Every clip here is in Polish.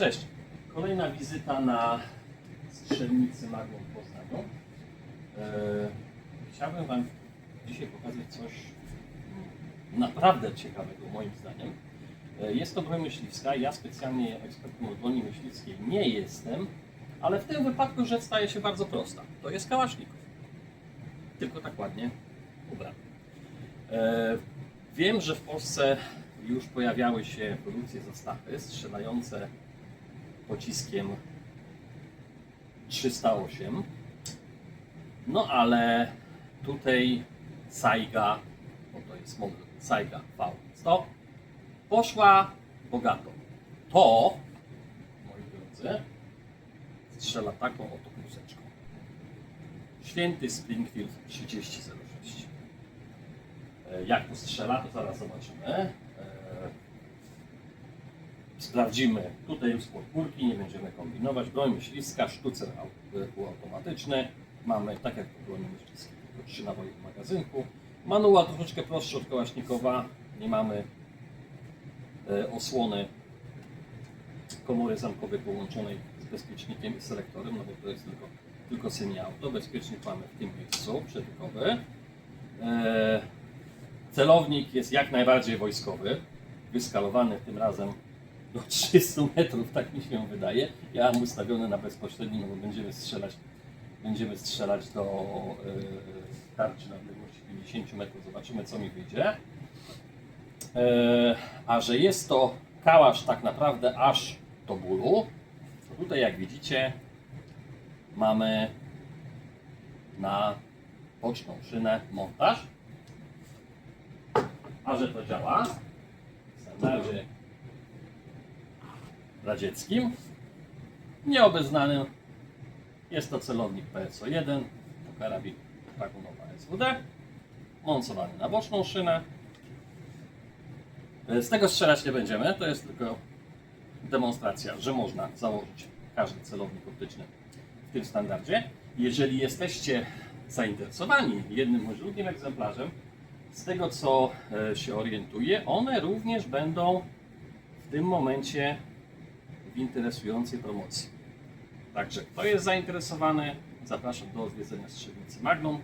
Cześć. Kolejna wizyta na strzelnicy Magnum w Poznaniu. E, chciałbym Wam dzisiaj pokazać coś naprawdę ciekawego moim zdaniem. E, jest to broń myśliwska. Ja specjalnie ekspertem od broni myśliwskiej nie jestem, ale w tym wypadku rzecz staje się bardzo prosta. To jest kałaszników. Tylko tak ładnie ubrany. E, wiem, że w Polsce już pojawiały się produkcje zastawy strzelające pociskiem 308. No ale tutaj Saiga, bo to jest model Saiga V100, poszła bogato. To, moi drodzy, strzela taką oto kluseczką. Święty Springfield 3006. E, Jak to strzela, to zaraz zobaczymy. E, Sprawdzimy tutaj już podpórki, nie będziemy kombinować. Broń myśliwska, sztucer au- półautomatyczny. Mamy, tak jak w broni myśliwskiej, tylko naboje w magazynku. Manual troszeczkę prostszy od Kałaśnikowa. Nie mamy e, osłony komory zamkowej połączonej z bezpiecznikiem i selektorem, no bo to jest tylko, tylko semi-auto. Bezpiecznik mamy w tym miejscu, przetykowy. E, celownik jest jak najbardziej wojskowy, wyskalowany tym razem do 300 metrów, tak mi się wydaje. Ja mam ustawiony na bezpośredni, no bo będziemy strzelać, będziemy strzelać do e, tarczy na odległości 50 metrów. Zobaczymy, co mi wyjdzie. E, a że jest to kałasz tak naprawdę aż do bólu, to tutaj jak widzicie mamy na boczną szynę montaż. A że to działa w radzieckim, nieobeznanym, jest to celownik PSO-1, to karabin dragunowa SWD, montowany na boczną szynę. Z tego strzelać nie będziemy, to jest tylko demonstracja, że można założyć każdy celownik optyczny w tym standardzie. Jeżeli jesteście zainteresowani jednym bądź drugim egzemplarzem, z tego co e, się orientuję, one również będą w tym momencie w interesującej promocji. Także kto jest zainteresowany, zapraszam do odwiedzenia strzelnicy Magnum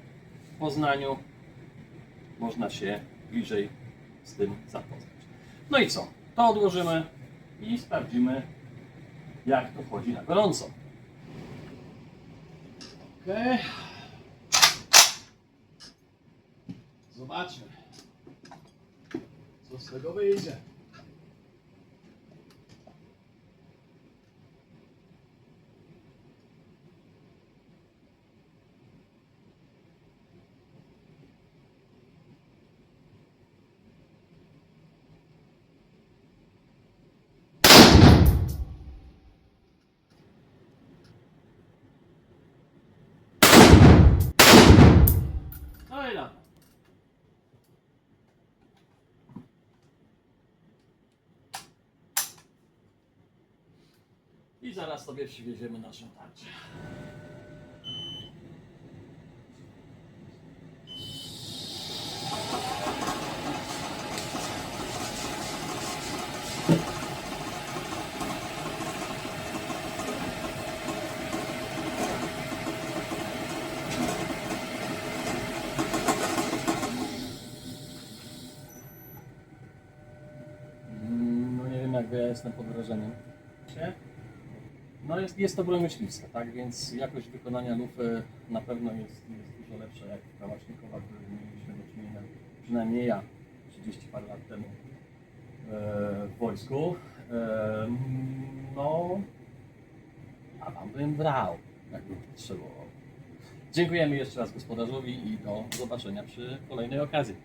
w Poznaniu. Można się bliżej z tym zapoznać. No i co? To odłożymy i sprawdzimy, jak to chodzi na gorąco. Ok. Zobaczmy, co z tego wyjdzie. Lata. I zaraz sobie przywieziemy naszą tarczę. Jak ja jestem pod wrażeniem. No jest, jest to broń myśliwska, tak? Więc jakość wykonania lufy na pewno jest, jest dużo lepsza jak Kałasznikowa, której mieliśmy do czynienia, przynajmniej ja 30 parę lat temu e, w wojsku. E, no, a tam bym brał, jakbym potrzebował. Dziękujemy jeszcze raz gospodarzowi i do zobaczenia przy kolejnej okazji.